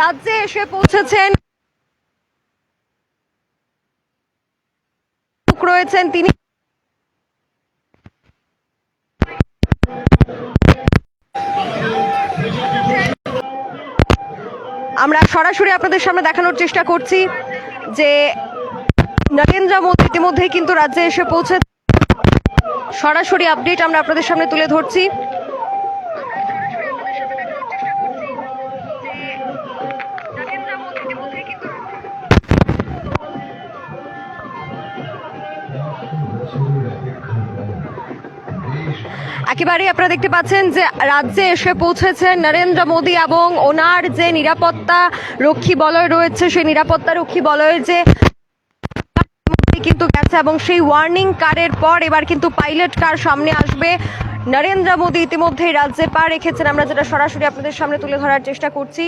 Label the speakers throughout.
Speaker 1: রাজ্যে এসে পৌঁছেছেন। রয়েছেন তিনি। আমরা সরাসরি আপনাদের সামনে দেখানোর চেষ্টা করছি যে নরেন্দ্র মোদী ইতিমধ্যেই কিন্তু রাজ্যে এসে পৌঁছে সরাসরি আপডেট আমরা আপনাদের সামনে তুলে ধরছি। একেবারেই আপনারা দেখতে পাচ্ছেন যে রাজ্যে এসে পৌঁছেছেন নরেন্দ্র মোদী এবং ওনার যে নিরাপত্তা রক্ষী বলয় রয়েছে, সেই নিরাপত্তা রক্ষী বলয়ের যে কিন্তু গেছে এবং সেই ওয়ার্নিং কারের পর এবার কিন্তু পাইলট কার সামনে আসবে। নরেন্দ্র মোদী ইতিমধ্যেই রাজ্যে পা রেখেছেন। আমরা যেটা সরাসরি আপনাদের সামনে তুলে ধরার চেষ্টা করছি।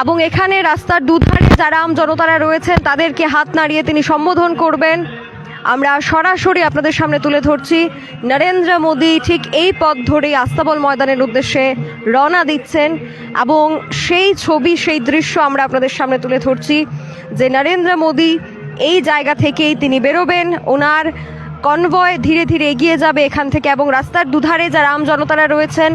Speaker 1: এবং এখানে রাস্তার দুধারে যারা আম জনতারা রয়েছেন, তাদেরকে হাত নাড়িয়ে তিনি সম্বোধন করবেন। আমরা সরাসরি আপনাদের সামনে তুলে ধরছি। নরেন্দ্র মোদী ঠিক এই পথ ধরেই আস্তাবল ময়দানের উদ্দেশ্যে রওনা দিচ্ছেন এবং সেই ছবি, সেই দৃশ্য আমরা আপনাদের সামনে তুলে ধরছি যে নরেন্দ্র মোদী এই জায়গা থেকেই তিনি বেরোবেন। ওনার কনভয় ধীরে ধীরে এগিয়ে যাবে এখান থেকে এবং রাস্তার দুধারে যারা আম জনতারা রয়েছেন,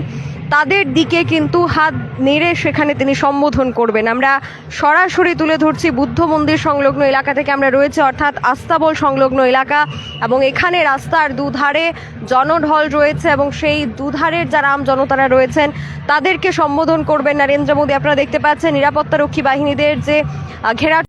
Speaker 1: তাদের দিকে কিন্তু হাত নেড়ে সেখানে তিনি সম্বোধন করবেন। আমরা সরাসরি তুলে ধরছি বুদ্ধ মন্দির সংলগ্ন এলাকা থেকে আমরা রয়েছে অর্থাৎ আস্তাবল সংলগ্ন এলাকা এবং এখানে রাস্তার দুধারে জনঢল রয়েছে এবং সেই দুধারের যারা আম জনতারা রয়েছেন, তাদেরকে সম্বোধন করবেন। নরেন্দ্র মোদী, আপনারা দেখতে পাচ্ছেন নিরাপত্তা রক্ষী বাহিনীদের যে ঘেরা